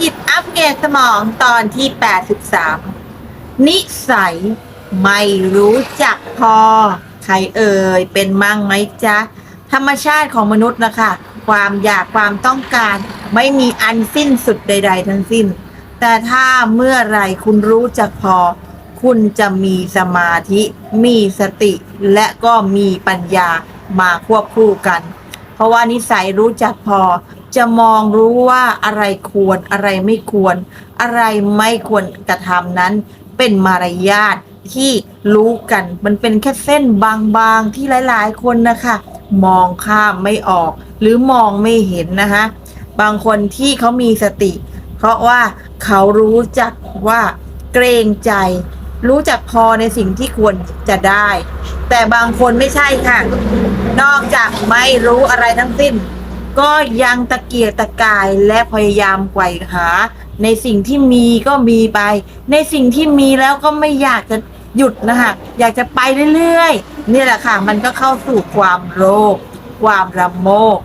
จิตอัปเกรดสมองตอนที่ 83 นิสัยไม่รู้จักพอ ใครเอ่ย เป็นมั่งไหมจ๊ะ ธรรมชาติของมนุษย์นะคะ ความอยากความต้องการ ไม่มีอันสิ้นสุดใด ๆ ทั้งสิ้น แต่ถ้าเมื่อไรคุณรู้จักพอ คุณจะมีสมาธิ มีสติ และก็มีปัญญามาควบคู่กัน เพราะว่านิสัยรู้จักพอ จะมองรู้ว่าอะไรควรอะไรไม่ควร อะไรไม่ควรกระทำนั้น เป็นมารยาทที่รู้กัน มันเป็นแค่เส้นบางๆที่หลายๆคนนะคะ มองข้ามไม่ออก หรือมองไม่เห็นนะคะบางคนที่เขามีสติ เพราะว่าเขารู้จักว่าเกรงใจ รู้จักพอในสิ่งที่ควรจะได้ แต่บางคนไม่ใช่ค่ะ นอกจากไม่รู้อะไรทั้งสิ้น ก็ยังตะเกียกตะกายและพยายามไกวหา ในสิ่งที่มีก็มีไป ในสิ่งที่มีแล้วก็ไม่อยากจะหยุดนะคะอยากจะไปเรื่อยๆนี่แหละค่ะ มันก็เข้าสู่ความโลภความระโมก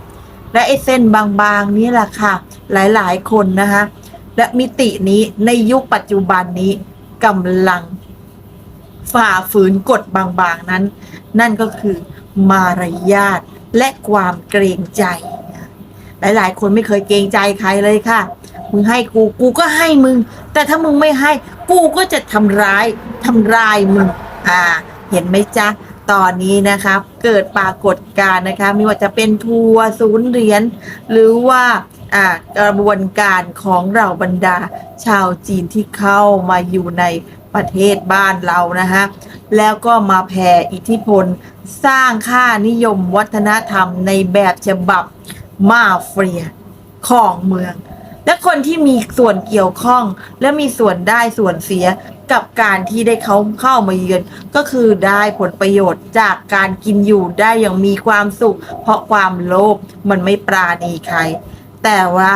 และไอ้เส้นบางๆนี่แหละค่ะ หลายๆคนนะคะและมิตินี้ในยุคปัจจุบันนี้กำลังฝ่าฝืนกฎบางๆนั้น นั่นก็คือมารยาทและความเกรงใจ หลาย ๆ คนไม่เคยเกรงใจใครเลยค่ะ มึงให้กู กูก็ให้มึง แต่ถ้ามึงไม่ให้ กูก็จะทำร้ายทำลายมึง อ่า เห็นไหมจ๊ะ ตอนนี้นะครับเกิดปรากฏการณ์นะคะไม่ว่าจะเป็นทัวร์ศูนย์เหรียญหรือว่าอ่ากระบวนการของเราบรรดา ชาวจีนที่เข้ามาอยู่ในประเทศบ้านเรานะฮะ แล้วก็มาแผ่อิทธิพล สร้างค่านิยมวัฒนธรรมในแบบฉบับ มาเฟียของเมือง และคนที่มีส่วนเกี่ยวข้อง และมีส่วนได้ส่วนเสียกับการที่ได้เขาเข้ามาเยือน ก็คือได้ผลประโยชน์จากการกินอยู่ได้อย่างมีความสุข เพราะความโลภมันไม่ปราณีใคร แต่ว่า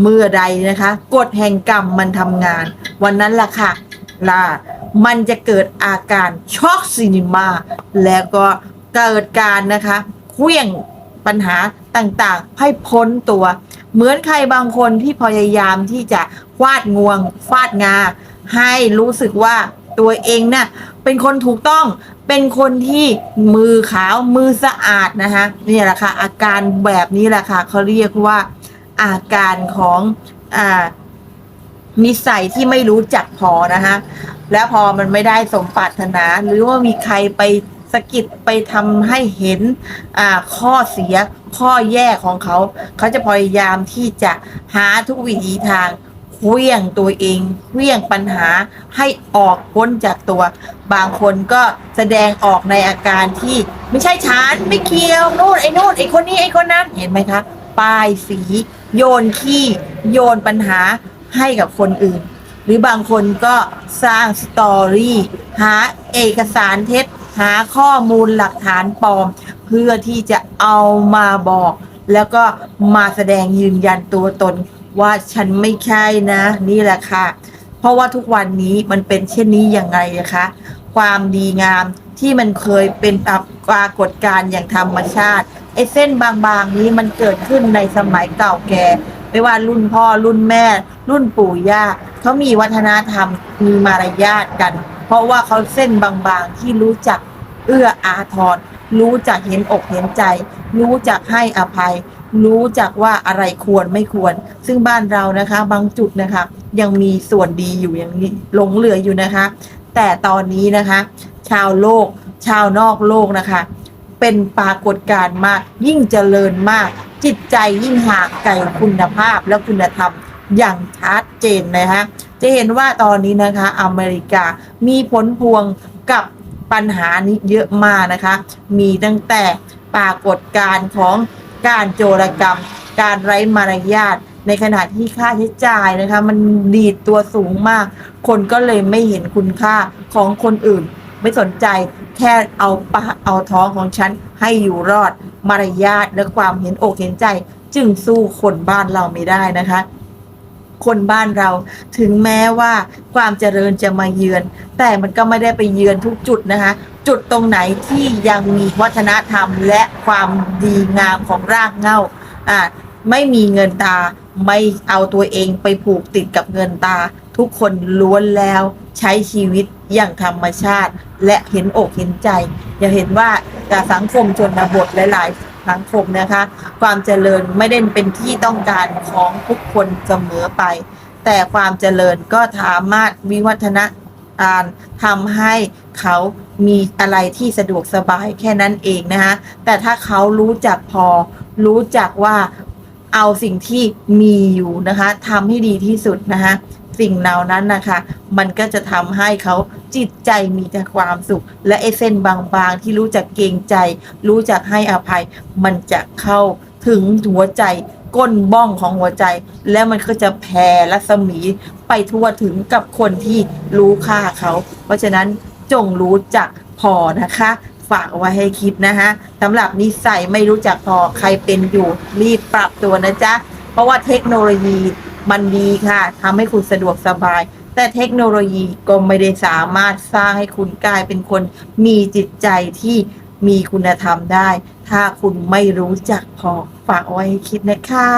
เมื่อใดนะคะกฎแห่งกรรมมันทำงาน วันนั้นล่ะค่ะล่ะมันจะเกิดอาการช็อกซีนิมาแล้วก็เกิดการนะคะเคลื่อง ปัญหาต่างๆ ให้พ้นตัว เหมือนใครบางคนที่พยายามที่จะฟาดงวงฟาดงา ให้รู้สึกว่าตัวเองน่ะเป็นคนถูกต้องเป็นคนที่มือขาวมือสะอาดนะคะนี่แหละค่ะอาการแบบนี้แหละค่ะเขาเรียกว่าอาการของอ่านิสัยที่ไม่รู้จักพอนะคะแล้วพอมันไม่ได้สมปรารถนา หรือว่ามีใครไป สะกิดไปทำให้เห็นข้อเสียข้อแย่ของเขา เขาจะพยายามที่จะหาทุกวิถีทางเคลี้ยงตัวเองเคลี้ยงปัญหาให้ออกพ้นจากตัว บางคนก็แสดงออกในอาการที่ไม่ใช่ฉันไม่เกี่ยวนู่นไอ้นู่นไอ้คนนี้ไอ้คนนั้นเห็นไหมคะป้ายสี โยนขี้โยนปัญหาให้กับคนอื่น หรือบางคนก็สร้างสตอรี่ หาเอกสารเท็จ หาข้อมูลหลักฐานปลอม เพื่อที่จะเอามาบอก แล้วก็มาแสดงยืนยันตัวตน ว่าฉันไม่ใช่นะ นี่แหละค่ะ เพราะว่าทุกวันนี้มันเป็นเช่นนี้ยังไงนะคะ ความดีงามที่มันเคยเป็นปรากฏการณ์อย่างธรรมชาติไอ้เส้นบางๆนี้มันเกิดขึ้นในสมัยเก่าแก่ ไม่ว่ารุ่นพ่อรุ่นแม่ รุ่นปู่ย่าเขามีวัฒนธรรมมีมารยาทกัน เพราะว่าเขาเส้นบางๆที่รู้จักเอื้ออาทร รู้จักเห็นอกเห็นใจ รู้จักให้อภัย รู้จักว่าอะไรควรไม่ควร ซึ่งบ้านเรานะคะ บางจุดนะคะ ยังมีส่วนดีอยู่อย่างนี้หลงเหลืออยู่นะคะ แต่ตอนนี้นะคะ ชาวโลก ชาวนอกโลกนะคะ เป็นปรากฏการณ์มาก ยิ่งเจริญมาก จิตใจยิ่งห่างไกลคุณภาพและคุณธรรมอย่างชัดเจนนะคะ จะเห็นว่าตอนนี้นะคะ อเมริกามีผลพวงกับปัญหานี้เยอะมากนะคะ มีตั้งแต่ปรากฏการณ์ของการโจรกรรม การไร้มารยาทในขณะที่ค่าใช้จ่ายนะคะ มันดีดตัวสูงมาก คนก็เลยไม่เห็นคุณค่าของคนอื่น ไม่สนใจแค่เอาปากเอาท้องของฉันให้อยู่รอดมารยาทและความเห็นอกเห็นใจ จึงสู้คนบ้านเราไม่ได้นะคะ คนบ้านเรา ถึงแม้ว่าความเจริญจะมาเยือน แต่มันก็ไม่ได้ไปเยือนทุกจุดนะคะ จุดตรงไหนที่ยังมีวัฒนธรรมและความดีงามของรากเหง้าอ่าไม่มีเงินตาไม่เอาตัวเองไปผูกติดกับเงินตา ทุกคนล้วนแล้วใช้ชีวิตอย่างธรรมชาติ และเห็นอกเห็นใจ อย่าเห็นว่าแต่สังคมชนบทหลาย ๆ สังคมนะคะ ความเจริญไม่ได้เป็นที่ต้องการของทุกคนเสมอไป แต่ความเจริญก็สามารถวิวัฒนาการทำให้เขามีอะไรที่สะดวกสบายแค่นั้นเองนะคะแต่ถ้าเขารู้จักพอ รู้จักว่าเอาสิ่งที่มีอยู่นะคะทำให้ดีที่สุดนะคะสิ่งเหล่านั้นนะคะ มันก็จะทำให้เขาจิตใจมีแต่ความสุข และไอเส้นบางๆ ที่รู้จักเกรงใจ รู้จักให้อภัย มันจะเข้า ถึงหัวใจก้นบ้องของหัวใจ แล้วมันก็จะแผ่รัศมีไปทั่วถึงกับคนที่รู้ค่าเขา เพราะฉะนั้นจงรู้จักพอนะคะ ฝากเอาไว้ให้คิดนะคะสำหรับนิสัยไม่รู้จักพอใครเป็นอยู่รีบปรับตัวนะจ๊ะ เพราะว่าเทคโนโลยีมันดีค่ะทำให้คุณสะดวกสบาย แต่เทคโนโลยีก็ไม่ได้สามารถสร้างให้คุณกลายเป็นคนมีจิตใจที่ มีคุณธรรมได้ ถ้าคุณไม่รู้จักพอฝากเอาไว้ให้คิดนะคะ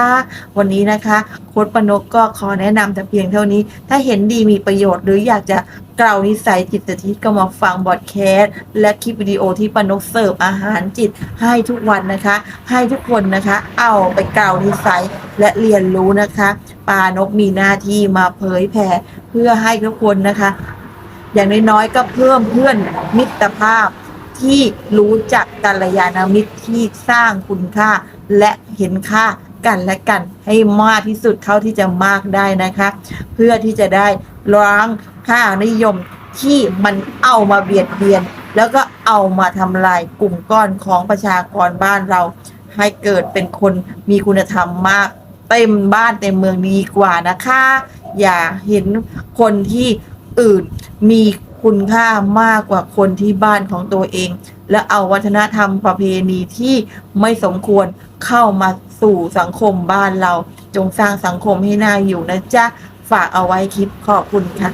วันนี้นะคะโค้ดปนกก็ขอแนะนำแต่เพียงเท่านี้ ถ้าเห็นดีมีประโยชน์หรืออยากจะกล่าวนิสัยจิตสถิตก็มาฟังบอดแคสต์และคลิปวิดีโอที่ปนกเสิร์ฟอาหารจิตให้ทุกวันนะคะ ให้ทุกคนนะคะ เอาไปกล่าวนิสัยและเรียนรู้นะคะ ปานกมีหน้าที่มาเผยแผ่เพื่อให้ทุกคนนะคะ อย่างน้อยๆก็เพิ่มเพื่อนมิตรภาพ ที่รู้จักกัลยาณมิตรที่สร้างคุณค่า และเห็นค่ากันและกันให้มากที่สุดเท่าที่จะมากได้นะคะ เพื่อที่จะได้ล้างค่านิยมที่มันเอามาเบียดเบียน แล้วก็เอามาทำลายกลุ่มก้อนของประชากรบ้านเรา ให้เกิดเป็นคนมีคุณธรรมมากเต็มบ้านเต็มเมืองดีกว่านะคะ อย่าเห็นคนที่อื่นมี คุณค่ามากกว่าคนที่บ้านของตัวเอง และเอาวัฒนธรรมประเพณีที่ไม่สมควรเข้ามาสู่สังคมบ้านเรา จงสร้างสังคมให้น่าอยู่นะจ๊ะ ฝากเอาไว้คิดขอบคุณค่ะ